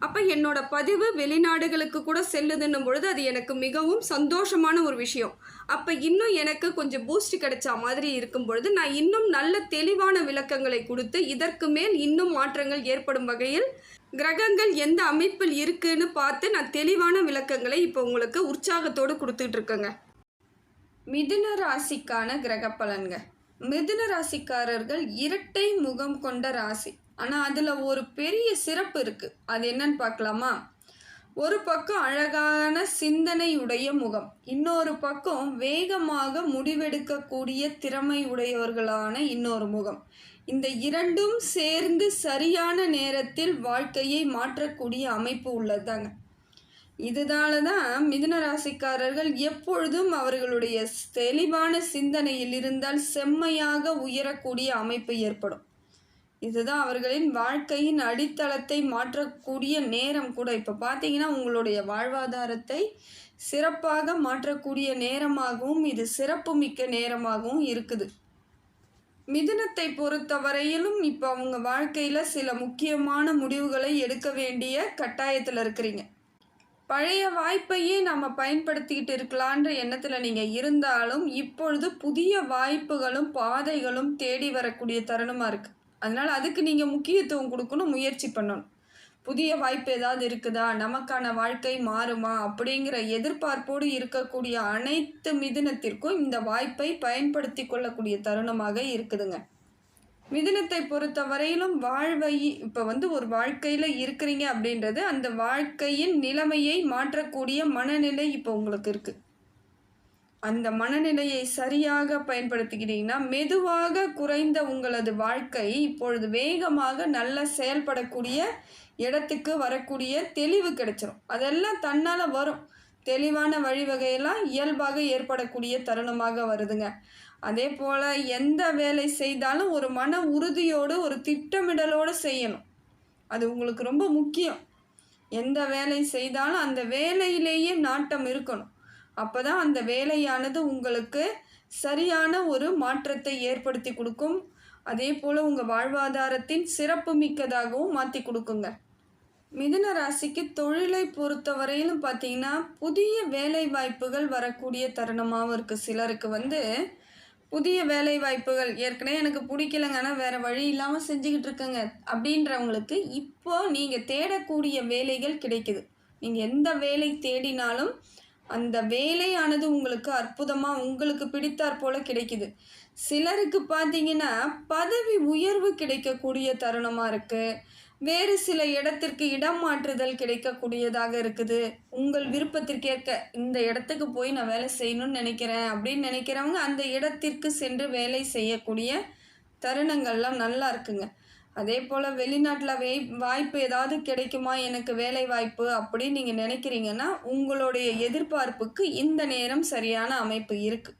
அப்போ என்னோட பதிவு வெளிநாடுகளுக்கு கூட செல்லுதுன்னும் பொழுது அது எனக்கு மிகவும் சந்தோஷமான ஒரு விஷயம். அப்போ இன்னும் எனக்கு கொஞ்சம் பூஸ்ட் கிடைச்ச மாதிரி இருக்கும் பொழுது நான் இன்னும் நல்ல தெளிவான விளக்கங்களை கொடுத்து இதற்கு மேல் இன்னும் மாற்றங்கள் ஏற்படும் வகையில் கிரகங்கள் எந்த அமைப்பில் இருக்குன்னு பார்த்து நான் தெளிவான விளக்கங்களை இப்போ உங்களுக்கு உற்சாகத்தோடு கொடுத்துட்டு இருக்கேங்க மிதுன ராசிக்கான கிரக பலன்கள். மிதுன ராசிக்காரர்கள் இரட்டை முகம் கொண்ட ராசி. ஆனால் அதில் ஒரு பெரிய சிறப்பு இருக்குது அது என்னன்னு பார்க்கலாமா? ஒரு பக்கம் அழகான சிந்தனையுடைய முகம் இன்னொரு பக்கம் வேகமாக முடிவெடுக்கக்கூடிய திறமை உடையவர்களான இன்னொரு முகம். இந்த இரண்டும் சேர்ந்து சரியான நேரத்தில் வாழ்க்கையை மாற்றக்கூடிய அமைப்பு உள்ளதாங்க இதனால தான் மிதுன ராசிக்காரர்கள் எப்பொழுதும் அவர்களுடைய தெளிவான சிந்தனையில் இருந்தால் செம்மையாக உயரக்கூடிய அமைப்பு ஏற்படும். இதுதான் அவர்களின் வாழ்க்கையின் அடித்தளத்தை மாற்றக்கூடிய நேரம் கூட. இப்போ பார்த்தீங்கன்னா உங்களுடைய வாழ்வாதாரத்தை சிறப்பாக மாற்றக்கூடிய நேரமாகவும் இது சிறப்புமிக்க நேரமாகவும் இருக்குது. மிதுனத்தை பொறுத்தவரையிலும் இப்போ அவங்க வாழ்க்கையில் சில முக்கியமான முடிவுகளை எடுக்க வேண்டிய கட்டாயத்தில் இருக்கிறீங்க. பழைய வாய்ப்பையே நம்ம பயன்படுத்திக்கிட்டு இருக்கலான்ற எண்ணத்தில் நீங்கள் இருந்தாலும் இப்பொழுது புதிய வாய்ப்புகளும் பாதைகளும் தேடி வரக்கூடிய தருணமாக இருக்குது அதனால் அதுக்கு நீங்கள் முக்கியத்துவம் கொடுக்கணும் முயற்சி பண்ணணும். புதிய வாய்ப்பு ஏதாவது இருக்குதா? நமக்கான வாழ்க்கை மாறுமா? அப்படிங்கிற எதிர்பார்ப்போடு இருக்கக்கூடிய அனைத்து மிதுனத்திற்கும் இந்த வாய்ப்பை பயன்படுத்தி கொள்ளக்கூடிய தருணமாக இருக்குதுங்க. மிதுனத்தை பொறுத்த வரையிலும் வாழ்வை இப்போ வந்து ஒரு வாழ்க்கையில் இருக்கிறீங்க அப்படின்றது அந்த வாழ்க்கையின் நிலைமையை மாற்றக்கூடிய மனநிலை இப்போ உங்களுக்கு இருக்குது அந்த மனநிலையை சரியாக பயன்படுத்திக்கிட்டீங்கன்னா மெதுவாக குறைந்த உங்களது வாழ்க்கை இப்பொழுது வேகமாக நல்ல செயல்படக்கூடிய இடத்துக்கு வரக்கூடிய தெளிவு கிடைச்சிரும். அதெல்லாம் தன்னால் வரும். தெளிவான வழிவகையெல்லாம் இயல்பாக ஏற்படக்கூடிய தருணமாக வருதுங்க. அதே போல் எந்த வேலை செய்தாலும் ஒரு மன உறுதியோடு ஒரு திட்டமிடலோடு செய்யணும். அது உங்களுக்கு ரொம்ப முக்கியம். எந்த வேலை செய்தாலும் அந்த வேலையிலேயே நாட்டம் இருக்கணும். அப்போ தான் அந்த வேலையானது உங்களுக்கு சரியான ஒரு மாற்றத்தை ஏற்படுத்தி கொடுக்கும். அதே போல் உங்கள் வாழ்வாதாரத்தின் சிறப்பு மிக்கதாகவும் மாற்றி கொடுக்குங்க. மிதுன ராசிக்கு தொழிலை பொறுத்தவரையிலும் பார்த்தீங்கன்னா புதிய வேலை வாய்ப்புகள் வரக்கூடிய தருணமாகவும் இருக்குது சிலருக்கு வந்து புதிய வேலை வாய்ப்புகள் ஏற்கனவே எனக்கு பிடிக்கலங்க ஆனால் வேறு வழி இல்லாமல் செஞ்சுக்கிட்டு இருக்கேங்க. அப்படின்றவங்களுக்கு இப்போ நீங்கள் தேடக்கூடிய வேலைகள் கிடைக்குது. நீங்கள் எந்த வேலை தேடினாலும் அந்த வேலையானது உங்களுக்கு அற்புதமாக உங்களுக்கு பிடித்தாற் போல கிடைக்குது. சிலருக்கு பார்த்தீங்கன்னா பதவி உயர்வு கிடைக்கக்கூடிய தருணமாக இருக்குது வேறு சில இடத்திற்கு இடம் மாற்றுதல் கிடைக்கக்கூடியதாக இருக்குது. உங்கள் விருப்பத்திற்கேற்க இந்த இடத்துக்கு போய் நான் வேலை செய்யணும்னு நினைக்கிறேன் அப்படின்னு நினைக்கிறவங்க அந்த இடத்திற்கு சென்று வேலை செய்யக்கூடிய தருணங்கள்லாம் நல்லா இருக்குங்க. அதே போல் வெளிநாட்டில் வே வாய்ப்பு ஏதாவது கிடைக்குமா? எனக்கு வேலை வாய்ப்பு அப்படின்னு நீங்கள் நினைக்கிறீங்கன்னா உங்களுடைய எதிர்பார்ப்புக்கு இந்த நேரம் சரியான அமைப்பு இருக்குது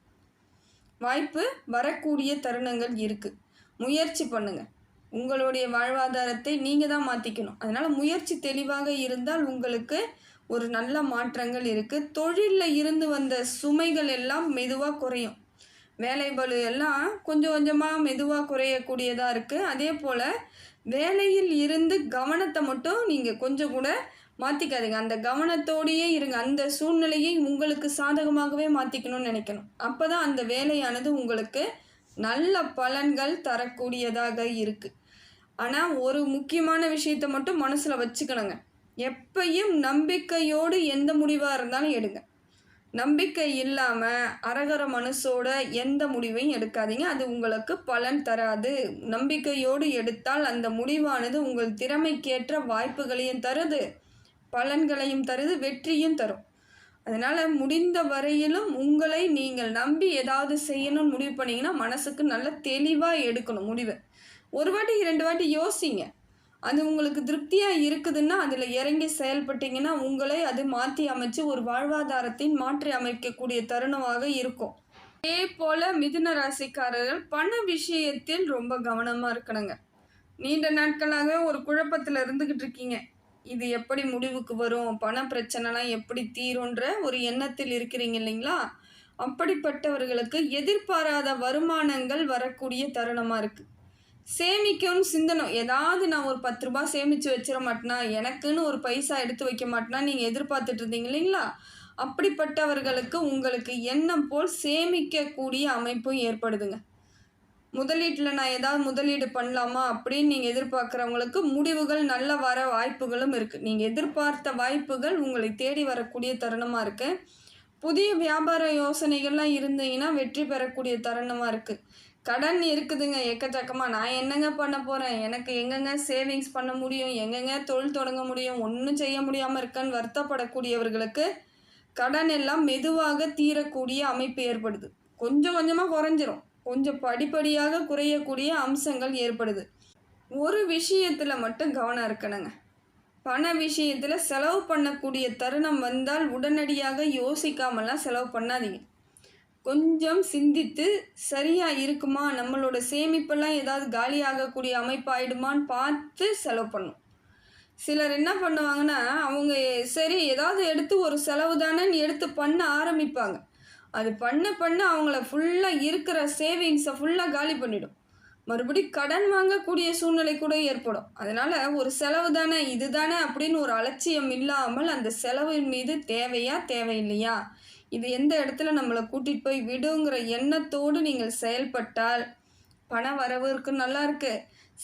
வாய்ப்பு வரக்கூடிய தருணங்கள் இருக்குது முயற்சி பண்ணுங்கள் உங்களுடைய வாழ்வாதாரத்தை நீங்கள் தான் மாற்றிக்கணும் அதனால் முயற்சி தெளிவாக இருந்தால் உங்களுக்கு ஒரு நல்ல மாற்றங்கள் இருக்குது தொழிலில் இருந்து வந்த சுமைகள் எல்லாம் மெதுவாக குறையும். வேலை பளு எல்லாம் கொஞ்சம் கொஞ்சமாக மெதுவாக குறையக்கூடியதாக இருக்குது அதே போல் வேலையில் இருந்து கவனத்தை மட்டும் நீங்கள் கொஞ்சம் கூட மாற்றிக்காதீங்க அந்த கவனத்தோடையே இருங்க. அந்த சூழ்நிலையை உங்களுக்கு சாதகமாகவே மாற்றிக்கணும்னு நினைக்கணும். அப்போ தான் அந்த வேலையானது உங்களுக்கு நல்ல பலன்கள் தரக்கூடியதாக இருக்குது ஆனால் ஒரு முக்கியமான விஷயத்தை மட்டும் மனசில் வச்சுக்கணுங்க. எப்பையும் நம்பிக்கையோடு எந்த முடிவாக இருந்தாலும் எடுங்க. நம்பிக்கை இல்லாமல் அரகர மனசோட எந்த முடிவையும் எடுக்காதீங்க. அது உங்களுக்கு பலன் தராது. நம்பிக்கையோடு எடுத்தால் அந்த முடிவானது உங்கள் திறமைக்கேற்ற வாய்ப்புகளையும் தருது. பலன்களையும் தருது. வெற்றியும் தரும். அதனால் முடிந்த வரையிலும் உங்களை நீங்கள் நம்பி ஏதாவது செய்யணும்னு முடிவு பண்ணிங்கன்னா மனசுக்கு நல்ல தெளிவாக எடுக்கணும் முடிவை. ஒரு வாட்டி இரண்டு வாட்டி யோசிங்க. அது உங்களுக்கு திருப்தியாக இருக்குதுன்னா அதில் இறங்கி செயல்பட்டீங்கன்னா உங்களை அது மாற்றி அமைச்சு ஒரு வாழ்வாதாரத்தை மாற்றி அமைக்கக்கூடிய தருணமாக இருக்கும். அதே போல் மிதுன ராசிக்காரர்கள் பண விஷயத்தில் ரொம்ப கவனமாக இருக்கணுங்க. நீண்ட நாட்களாக ஒரு குழப்பத்தில் இருந்துக்கிட்டு இருக்கீங்க. இது எப்படி முடிவுக்கு வரும்? பண பிரச்சனைலாம் எப்படி தீரும்ன்ற ஒரு எண்ணத்தில் இருக்கிறீங்க இல்லைங்களா? அப்படிப்பட்டவர்களுக்கு எதிர்பாராத வருமானங்கள் வரக்கூடிய தருணமாக இருக்குது சேமிக்கணும்னு சிந்தனம். ஏதாவது நான் ஒரு பத்து ரூபாய் சேமித்து வச்சிட மாட்டேனா? எனக்குன்னு ஒரு பைசா எடுத்து வைக்க மாட்டேனா? நீங்கள் எதிர்பார்த்துட்டு இருந்தீங்க இல்லைங்களா? அப்படிப்பட்டவர்களுக்கு உங்களுக்கு எண்ணம் போல் சேமிக்கக்கூடிய அமைப்பும் ஏற்படுதுங்க. முதலீட்டில் நான் ஏதாவது முதலீடு பண்ணலாமா? அப்படின்னு நீங்கள் எதிர்பார்க்குறவங்களுக்கு முடிவுகள் நல்ல வர வாய்ப்புகளும் இருக்குது நீங்கள் எதிர்பார்த்த வாய்ப்புகள் உங்களை தேடி வரக்கூடிய தருணமாக இருக்குது புதிய வியாபார யோசனைகள்லாம் இருந்தீங்கன்னா வெற்றி பெறக்கூடிய தருணமாக இருக்குது கடன் இருக்குதுங்க எக்கச்சக்கமாக நான் என்னங்க பண்ண போகிறேன் எனக்கு எங்கெங்க சேவிங்ஸ் பண்ண முடியும்? எங்கெங்க தொழில் தொடங்க முடியும்? ஒன்றும் செய்ய முடியாமல் இருக்கேன்னு வருத்தப்படக்கூடியவர்களுக்கு கடன் எல்லாம் மெதுவாக தீரக்கூடிய அமைப்பு ஏற்படுது. கொஞ்சம் கொஞ்சமாக குறைஞ்சிரும். கொஞ்சம் படிப்படியாக குறையக்கூடிய அம்சங்கள் ஏற்படுது. ஒரு விஷயத்தில் மட்டும் கவனம் இருக்கணுங்க. பண விஷயத்தில் செலவு பண்ணக்கூடிய தருணம் வந்தால் உடனடியாக யோசிக்காமலாம் செலவு பண்ணாதீங்க. கொஞ்சம் சிந்தித்து சரியாக இருக்குமா? நம்மளோட சேமிப்பெல்லாம் ஏதாவது காலியாகக்கூடிய அமைப்பாயிடுமான்னு பார்த்து செலவு பண்ணும். சிலர் என்ன பண்ணுவாங்கன்னா அவங்க சரி ஏதாவது எடுத்து ஒரு செலவு தானேன்னு எடுத்து பண்ண ஆரம்பிப்பாங்க. அது பண்ண பண்ண அவங்கள ஃபுல்லாக இருக்கிற சேவிங்ஸை ஃபுல்லாக காலி பண்ணிடும். மறுபடி கடன் வாங்கக்கூடிய சூழ்நிலை கூட ஏற்படும். அதனால் ஒரு செலவு தானே இது தானே அப்படின்னு ஒரு அலட்சியம் இல்லாமல் அந்த செலவின் மீது தேவையா தேவையில்லையா? இது எந்த இடத்துல நம்மளை கூட்டிகிட்டு போய் விடுங்கிற எண்ணத்தோடு நீங்கள் செயல்பட்டால் பண வரவு இருக்கு நல்லா இருக்கு.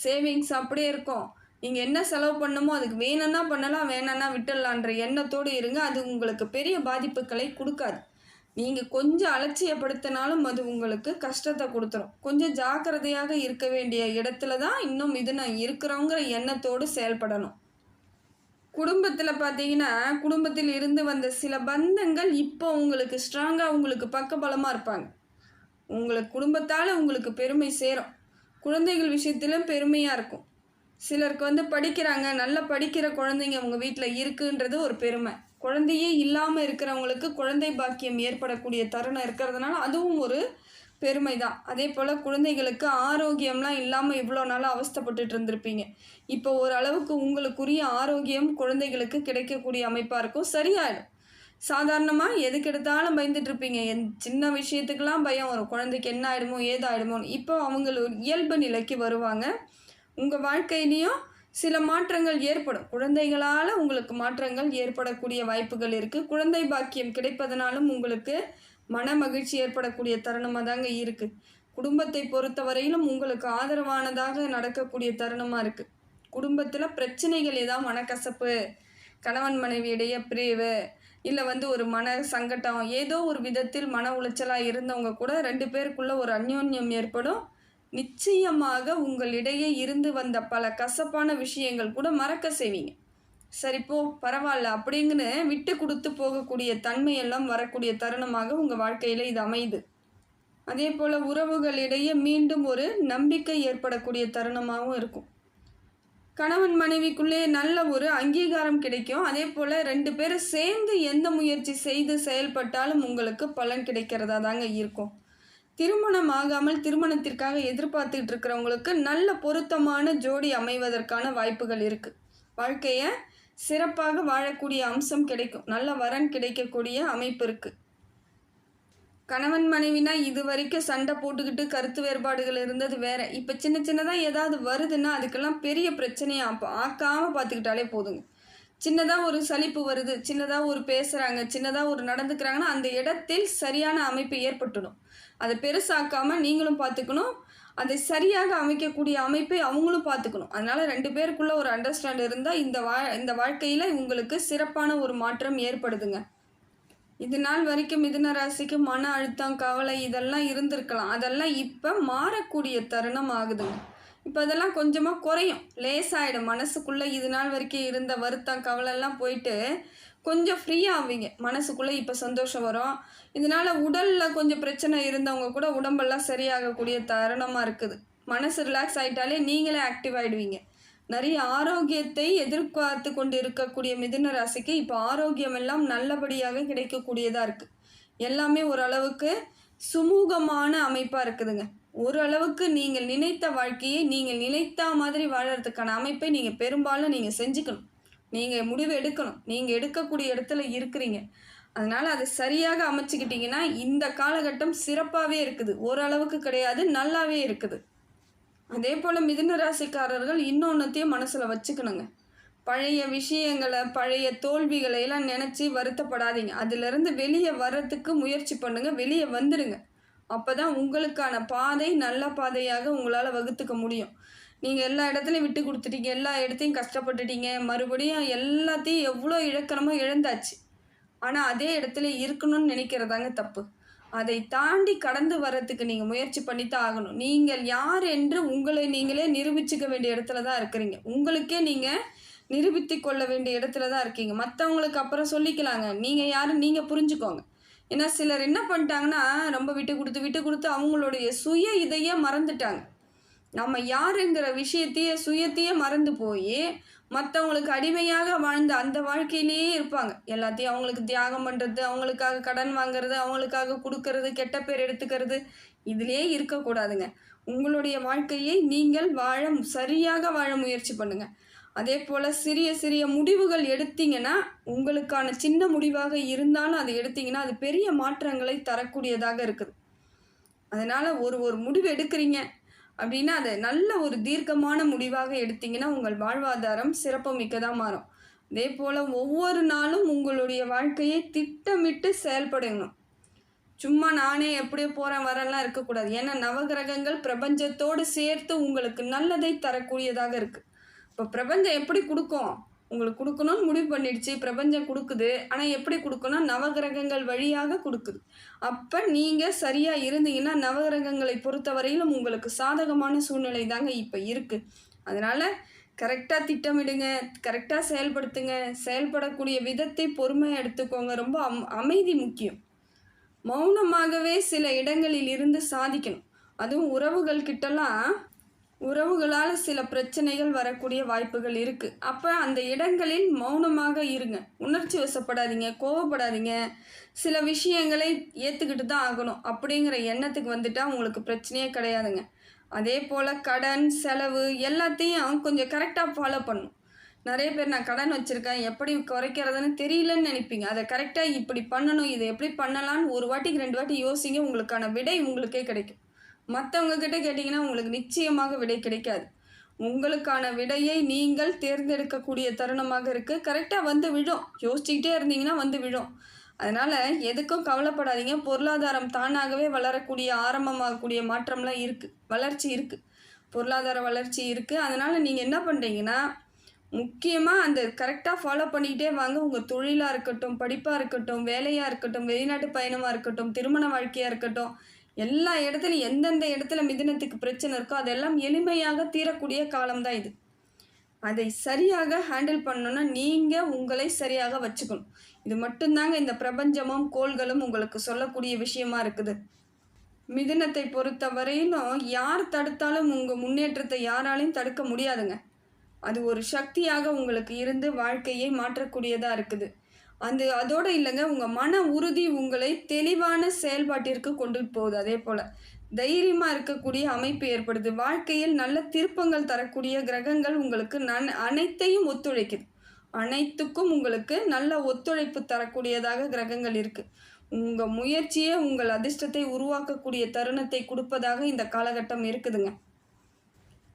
சேவிங்ஸ் அப்படியே இருக்கும். நீங்கள் என்ன செலவு பண்ணுமோ அதுக்கு வேணும்னா பண்ணலாம் வேணாம்னா விட்டுடலான்ற எண்ணத்தோடு இருங்க. அது உங்களுக்கு பெரிய பாதிப்புகளை கொடுக்காது. நீங்கள் கொஞ்சம் அலட்சியப்படுத்தினாலும் அது உங்களுக்கு கஷ்டத்தை கொடுத்துரும். கொஞ்சம் ஜாக்கிரதையாக இருக்க வேண்டிய இடத்துல தான் இன்னும் இது நான் இருக்கிறோங்கிற எண்ணத்தோடு செயல்படணும். குடும்பத்தில் பார்த்தீங்கன்னா குடும்பத்தில் இருந்து வந்த சில பந்தங்கள் இப்போ உங்களுக்கு ஸ்ட்ராங்காக உங்களுக்கு பக்கபலமாக இருப்பாங்க. உங்களுக்கு குடும்பத்தால் உங்களுக்கு பெருமை சேரும். குழந்தைகள் விஷயத்திலும் பெருமையாக இருக்கும். சிலருக்கு வந்து படிக்கிறாங்க நல்லா படிக்கிற குழந்தைங்க அவங்க வீட்டில் இருக்குன்றது ஒரு பெருமை. குழந்தையே இல்லாமல் இருக்கிறவங்களுக்கு குழந்தை பாக்கியம் ஏற்படக்கூடிய தருணம் இருக்கிறதுனால அதுவும் ஒரு பெருமை தான் அதே போல் குழந்தைகளுக்கு ஆரோக்கியம்லாம் இல்லாமல் இவ்வளோ நாளாக அவஸ்தப்பட்டுட்டு இருந்திருப்பீங்க. இப்போ ஓரளவுக்கு உங்களுக்குரிய ஆரோக்கியம் குழந்தைகளுக்கு கிடைக்கக்கூடிய அமைப்பாக இருக்கும். சரியாயிடும். சாதாரணமாக எதுக்கு எடுத்தாலும் பயந்துட்டுருப்பீங்க என் சின்ன விஷயத்துக்கெல்லாம் பயம் வரும். குழந்தைக்கு என்ன ஆகிடுமோ ஏதாயிடுமோன்னு இப்போ அவங்க இயல்பு நிலைக்கு வருவாங்க. உங்கள் வாழ்க்கையிலையும் சில மாற்றங்கள் ஏற்படும். குழந்தைகளால் உங்களுக்கு மாற்றங்கள் ஏற்படக்கூடிய வாய்ப்புகள் இருக்குது குழந்தை பாக்கியம் கிடைப்பதனாலும் உங்களுக்கு மன மகிழ்ச்சி ஏற்படக்கூடிய தருணமாக தாங்க இருக்குது குடும்பத்தை பொறுத்தவரையிலும் உங்களுக்கு ஆதரவானதாக நடக்கக்கூடிய தருணமாக இருக்குது குடும்பத்தில் பிரச்சனைகள் ஏதாவது மனக்கசப்பு கணவன் மனைவியிடையே பிரிவு இல்லை வந்து ஒரு மன சங்கட்டம் ஏதோ ஒரு விதத்தில் மன உளைச்சலாக இருந்தவங்க கூட ரெண்டு பேருக்குள்ள ஒரு அந்யோன்யம் ஏற்படும். நிச்சயமாக உங்களிடையே இருந்து வந்த பல கசப்பான விஷயங்கள் கூட மறக்க செய்வீங்க. சரி போ பரவாயில்ல. அப்படிங்கன்னு விட்டு கொடுத்து போகக்கூடிய தன்மையெல்லாம் வரக்கூடிய தருணமாக உங்கள் வாழ்க்கையில் இது அமையுது. அதே போல் உறவுகளிடையே மீண்டும் ஒரு நம்பிக்கை ஏற்படக்கூடிய தருணமாகவும் இருக்கும். கணவன் மனைவிக்குள்ளே நல்ல ஒரு அங்கீகாரம் கிடைக்கும். அதே போல் ரெண்டு பேரும் சேர்ந்து எந்த முயற்சி செய்து செயல்பட்டாலும் உங்களுக்கு பலன் கிடைக்கிறதா தாங்க இருக்கும். திருமணம் ஆகாமல் திருமணத்திற்காக எதிர்பார்த்துக்கிட்டு இருக்கிறவங்களுக்கு நல்ல பொருத்தமான ஜோடி அமைவதற்கான வாய்ப்புகள் இருக்குது வாழ்க்கையை சிறப்பாக வாழக்கூடிய அம்சம் கிடைக்கும். நல்ல வரன் கிடைக்கக்கூடிய அமைப்பு இருக்குது கணவன் மனைவினா இது வரைக்கும் சண்டை போட்டுக்கிட்டு கருத்து வேறுபாடுகள் இருந்தது வேற. இப்போ சின்ன சின்னதாக ஏதாவது வருதுன்னா அதுக்கெல்லாம் பெரிய பிரச்சனையை அப்போ ஆக்காமல் பார்த்துக்கிட்டாலே போதுங்க. சின்னதாக ஒரு சலிப்பு வருது சின்னதாக ஒரு பேசுகிறாங்க சின்னதாக ஒரு நடந்துக்கிறாங்கன்னா அந்த இடத்தில் சரியான அமைப்பு ஏற்பட்டுடும். அதை பெருசாக்காமல் நீங்களும் பார்த்துக்கணும் அதை சரியாக அமைக்கக்கூடிய அமைப்பை அவங்களும் பார்த்துக்கணும். அதனால் ரெண்டு பேருக்குள்ள ஒரு அண்டர்ஸ்டாண்ட் இருந்தால் இந்த வா இந்த வாழ்க்கையில் உங்களுக்கு சிறப்பான ஒரு மாற்றம் ஏற்படுதுங்க. இது நாள் வரைக்கும் மிதுன ராசிக்கு மன அழுத்தம் கவலை இதெல்லாம் இருந்திருக்கலாம். அதெல்லாம் இப்போ மாறக்கூடிய தருணம் ஆகுதுங்க. இப்போ அதெல்லாம் கொஞ்சமாக குறையும். லேசாகிடும் மனசுக்குள்ளே இது நாள் வரைக்கும் இருந்த வருத்தம் கவலைலாம் போயிட்டு கொஞ்சம் ஃப்ரீ ஆவீங்க. மனசுக்குள்ளே இப்போ சந்தோஷம் வரும். இதனால் உடலில் கொஞ்சம் பிரச்சனை இருந்தவங்க கூட உடம்பெல்லாம் சரியாகக்கூடிய தருணமாக இருக்குது. மனசு ரிலாக்ஸ் ஆகிட்டாலே நீங்களே ஆக்டிவ் ஆகிடுவீங்க நிறைய ஆரோக்கியத்தை எதிர்பார்த்து கொண்டு இருக்கக்கூடிய மிதுன ராசிக்கு இப்போ ஆரோக்கியம் எல்லாம் நல்லபடியாக கிடைக்கக்கூடியதாக இருக்குது எல்லாமே ஓரளவுக்கு சுமூகமான அமைப்பாக இருக்குதுங்க. ஓரளவுக்கு நீங்கள் நினைத்த வாழ்க்கையை நீங்கள் நினைத்த மாதிரி வாழறதுக்கான அமைப்பை நீங்கள் பெரும்பாலும் நீங்கள் செஞ்சுக்கணும். நீங்கள் முடிவு எடுக்கணும். நீங்கள் எடுக்கக்கூடிய இடத்துல இருக்கிறீங்க. அதனால் அதை சரியாக அமைச்சுக்கிட்டிங்கன்னா இந்த காலகட்டம் சிறப்பாகவே இருக்குது. ஓரளவுக்கு கிடையாது நல்லாவே இருக்குது. அதே போல் மிதுன ராசிக்காரர்கள் இன்னொன்றத்தையும் மனசில் வச்சுக்கணுங்க. பழைய விஷயங்களை பழைய தோல்விகளை எல்லாம் நினச்சி வருத்தப்படாதீங்க. அதிலிருந்து வெளியே வர்றதுக்கு முயற்சி பண்ணுங்க. வெளியே வந்துடுங்க அப்போ தான் உங்களுக்கான பாதை நல்ல பாதையாக உங்களால் வகுத்துக்க முடியும். நீங்கள் எல்லா இடத்துலையும் விட்டு கொடுத்துட்டீங்க எல்லா இடத்தையும் கஷ்டப்பட்டுட்டீங்க. மறுபடியும் எல்லாத்தையும் எவ்வளோ இழக்கிறமோ இழந்தாச்சு. ஆனால் அதே இடத்துல இருக்கணும்னு நினைக்கிறதாங்க தப்பு. அதை தாண்டி கடந்து வர்றதுக்கு நீங்கள் முயற்சி பண்ணி தான் ஆகணும். நீங்கள் யார் என்று உங்களை நீங்களே நிரூபிச்சிக்க வேண்டிய இடத்துல தான் இருக்கிறீங்க. உங்களுக்கே நீங்கள் நிரூபித்து கொள்ள வேண்டிய இடத்துல தான் இருக்கீங்க. மற்றவங்களுக்கு அப்புறம் சொல்லிக்கலாங்க. நீங்கள் யாரும் நீங்கள் புரிஞ்சுக்கோங்க. ஏன்னா சிலர் என்ன பண்ணிட்டாங்கன்னா ரொம்ப விட்டு கொடுத்து விட்டு கொடுத்து அவங்களுடைய சுய இதையே மறந்துட்டாங்க. நம்ம யாருங்கிற விஷயத்தையே சுயத்தையே மறந்து போய் மற்றவங்களுக்கு அடிமையாக வாழ்ந்த அந்த வாழ்க்கையிலேயே இருப்பாங்க. எல்லாத்தையும் அவங்களுக்கு தியாகம் பண்ணுறது அவங்களுக்காக கடன் வாங்குறது அவங்களுக்காக கொடுக்கறது கெட்ட பேர் எடுத்துக்கிறது இதிலே இருக்கக்கூடாதுங்க. உங்களுடைய வாழ்க்கையை நீங்கள் வாழ சரியாக வாழ முயற்சி பண்ணுங்கள் அதே போல் சிறிய சிறிய முடிவுகள் எடுத்தீங்கன்னா உங்களுக்கான சின்ன முடிவாக இருந்தாலும் அதை எடுத்தீங்கன்னா அது பெரிய மாற்றங்களை தரக்கூடியதாக இருக்குது. அதனால் ஒரு ஒரு முடிவு எடுக்கிறீங்க. அப்படின்னா அதை நல்ல ஒரு தீர்க்கமான முடிவாக எடுத்தீங்கன்னா உங்கள் வாழ்வாதாரம் சிறப்பு மிக்கதாக மாறும். அதே போல் ஒவ்வொரு நாளும் உங்களுடைய வாழ்க்கையை திட்டமிட்டு செயல்படணும். சும்மா நானே எப்படியோ போகிறேன் வரலாம் இருக்கக்கூடாது. ஏன்னா நவகிரகங்கள் பிரபஞ்சத்தோடு சேர்த்து உங்களுக்கு நல்லதை தரக்கூடியதாக இருக்குது இப்போ பிரபஞ்சம் எப்படி கொடுக்கும்? உங்களுக்கு கொடுக்கணும்னு முடிவு பண்ணிடுச்சு பிரபஞ்சம் கொடுக்குது. ஆனால் எப்படி கொடுக்கணும்? நவகிரகங்கள் வழியாக கொடுக்குது. அப்போ நீங்கள் சரியாக இருந்தீங்கன்னா நவகிரகங்களை பொறுத்தவரையிலும் உங்களுக்கு சாதகமான சூழ்நிலை தாங்க இப்போ இருக்குது அதனால் கரெக்டாக திட்டமிடுங்க கரெக்டாக செயல்படுத்துங்க. செயல்படக்கூடிய விதத்தை பொறுமையாக எடுத்துக்கோங்க. ரொம்ப அம் அமைதி முக்கியம். மௌனமாகவே சில இடங்களில் இருந்து சாதிக்கணும். அதுவும் உறவுகள் கிட்டலாம் உறவுகளால் சில பிரச்சனைகள் வரக்கூடிய வாய்ப்புகள் இருக்குது அப்போ அந்த இடங்களில் மௌனமாக இருங்க. உணர்ச்சி வசப்படாதீங்க கோவப்படாதீங்க. சில விஷயங்களை ஏற்றுக்கிட்டு தான் ஆகணும். அப்படிங்கிற எண்ணத்துக்கு வந்துட்டால் உங்களுக்கு பிரச்சனையே கிடையாதுங்க. அதே போல் கடன் செலவு எல்லாத்தையும் கொஞ்சம் கரெக்டாக ஃபாலோ பண்ணும் நிறைய பேர் நான் கடன் வச்சுருக்கேன் எப்படி குறைக்கிறதுன்னு தெரியலன்னு நினைப்பீங்க. அதை கரெக்டாக இப்படி பண்ணணும் இதை எப்படி பண்ணலான்னு ஒரு வாட்டிக்கு ரெண்டு வாட்டி யோசிங்க. உங்களுக்கான விடை உங்களுக்கே கிடைக்கும். மற்றவங்க கிட்ட கேட்டிங்கன்னா உங்களுக்கு நிச்சயமாக விடை கிடைக்காது. உங்களுக்கான விடையை நீங்கள் தேர்ந்தெடுக்கக்கூடிய தருணமாக இருக்குது கரெக்டாக வந்து விழும் யோசிச்சுக்கிட்டே இருந்தீங்கன்னா வந்து விழும் அதனால் எதுக்கும் கவலைப்படாதீங்க. பொருளாதாரம் தானாகவே வளரக்கூடிய ஆரம்பமாகக்கூடிய மாற்றம்லாம் இருக்குது வளர்ச்சி இருக்குது பொருளாதார வளர்ச்சி இருக்குது அதனால் நீங்கள் என்ன பண்ணுறீங்கன்னா முக்கியமாக அந்த கரெக்டாக ஃபாலோ பண்ணிக்கிட்டே வாங்க. உங்கள் தொழிலாக இருக்கட்டும் படிப்பாக இருக்கட்டும் வேலையாக இருக்கட்டும் வெளிநாட்டு பயணமாக இருக்கட்டும் திருமண வாழ்க்கையாக இருக்கட்டும் எல்லா இடத்துலையும் எந்தெந்த இடத்துல மிதினத்துக்கு பிரச்சனை இருக்கோ அதெல்லாம் எளிமையாக தீரக்கூடிய காலம்தான் இது. அதை சரியாக ஹேண்டில் பண்ணணும்னா நீங்கள் உங்களை சரியாக வச்சுக்கணும். இது மட்டும்தாங்க இந்த பிரபஞ்சமும் கோள்களும் உங்களுக்கு சொல்லக்கூடிய விஷயமா இருக்குது. மிதினத்தை பொறுத்த வரையிலும் யார் தடுத்தாலும் உங்கள் முன்னேற்றத்தை யாராலையும் தடுக்க முடியாதுங்க. அது ஒரு சக்தியாக உங்களுக்கு இருந்து வாழ்க்கையை மாற்றக்கூடியதாக இருக்குது. அந்த அதோடு இல்லைங்க உங்கள் மன உறுதி உங்களை தெளிவான செயல்பாட்டிற்கு கொண்டு போகுது. அதே போல் தைரியமாக இருக்கக்கூடிய அமைப்பு ஏற்படுது. வாழ்க்கையில் நல்ல திருப்பங்கள் தரக்கூடிய கிரகங்கள் உங்களுக்கு நன் அனைத்தையும் ஒத்துழைக்குது. அனைத்துக்கும் உங்களுக்கு நல்ல ஒத்துழைப்பு தரக்கூடியதாக கிரகங்கள் இருக்குது உங்கள் முயற்சியே உங்கள் அதிர்ஷ்டத்தை உருவாக்கக்கூடிய தருணத்தை கொடுப்பதாக இந்த காலகட்டம் இருக்குதுங்க.